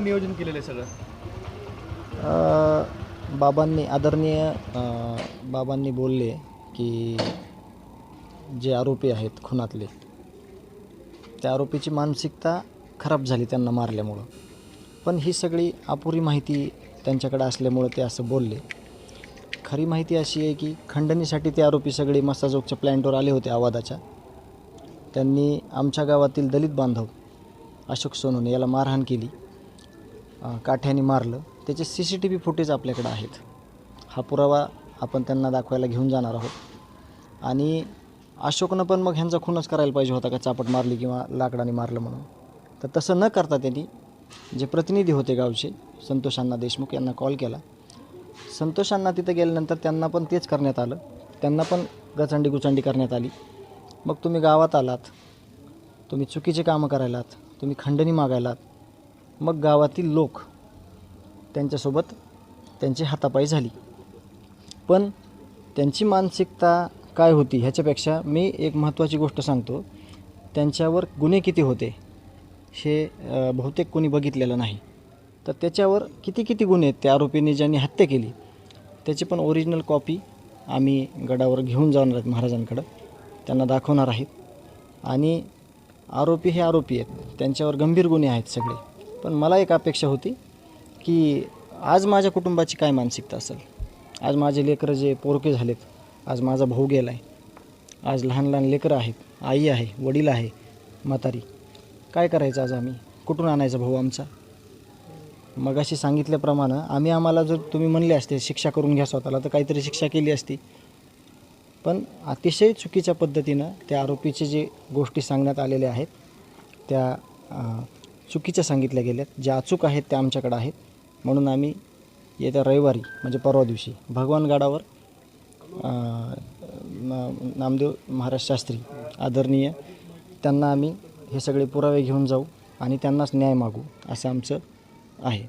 नियोजन केलेलं आहे सगळं? बाबांनी आदरणीय बाबांनी बोलले की जे आरोपी आहेत खुनातले त्या आरोपीची मानसिकता खराब झाली त्यांना मारल्यामुळं. पण ही सगळी अपुरी माहिती त्यांच्याकडे असल्यामुळं ते असं बोलले. खरी माहिती अशी आहे की खंडणीसाठी ते आरोपी सगळे मसाजोगच्या प्लॅन्टवर आले होते आवाजाच्या त्यांनी आमच्या गावातील दलित बांधव अशोक सोनून याला मारहाण केली. काठ्याने मारलं त्याचे C C T V footage आपल्याकडे आहेत. हा पुरावा आपण त्यांना दाखवायला घेऊन जाणार आहोत. आणि अशोकनं पण मग ह्यांचा खूनच करायला पाहिजे होता का चापट मारली किंवा लाकडाने मारलं म्हणून? तर तसं न करता त्यांनी जे प्रतिनिधी होते गावचे संतोष अण्णा देशमुख यांना कॉल केला. संतोष अण्णा तिथं गेल्यानंतर त्यांना पण तेच करण्यात आलं. त्यांना पण गचंडी गुचंडी करण्यात आली. मग तुम्ही गावात आलात तुम्ही चुकीचे कामं करायलात तुम्ही खंडणी मागायलात मग गावातील लोक त्यांच्यासोबत त्यांची हातापाई झाली. पण त्यांची मानसिकता काय होती ह्याच्यापेक्षा मी एक महत्त्वाची गोष्ट सांगतो. त्यांच्यावर गुन्हे किती होते हे बहुतेक कोणी बघितलेलं नाही. तर त्याच्यावर किती किती गुन्हे आहेत त्या आरोपीने ज्यांनी हत्या केली त्याची पण ओरिजिनल कॉपी आम्ही गडावर घेऊन जाणार आहेत महाराजांकडं. त्यांना दाखवणार आहेत. आणि आरोपी हे आरोपी आहेत. त्यांच्यावर गंभीर गुन्हे आहेत सगळे. पण मला एक अपेक्षा होती की आज माझ्या कुटुंबाची काय मानसिकता असेल? आज माझे लेकरं जे पोरके झालेत आज माझा भाऊ गेला आहे आज लहान लहान लेकरं आहेत आई आहे वडील आहे म्हातारी. काय करायचं आज आम्ही? कुठून आणायचा भाऊ आमचा? मगाशी सांगितल्याप्रमाणे आम्ही आम्हाला जर तुम्ही म्हणले असते शिक्षा करून घ्या स्वतःला तर काहीतरी शिक्षा केली असती. पण अतिशय चुकीच्या पद्धतीनं त्या आरोपीचे जे गोष्टी सांगण्यात आलेल्या आहेत त्या चुकीच्या सांगितल्या गेल्यात. ज्या अचूक आहेत त्या आमच्याकडे आहेत. म्हणून आम्ही येत्या रविवारी म्हणजे परवा दिवशी भगवान गाडावर नामदेव महाराज शास्त्री आदरणीय त्यांना आम्ही हे सगळे पुरावे घेऊन जाऊ आणि त्यांनाच न्याय मागू असं आमचं आहे.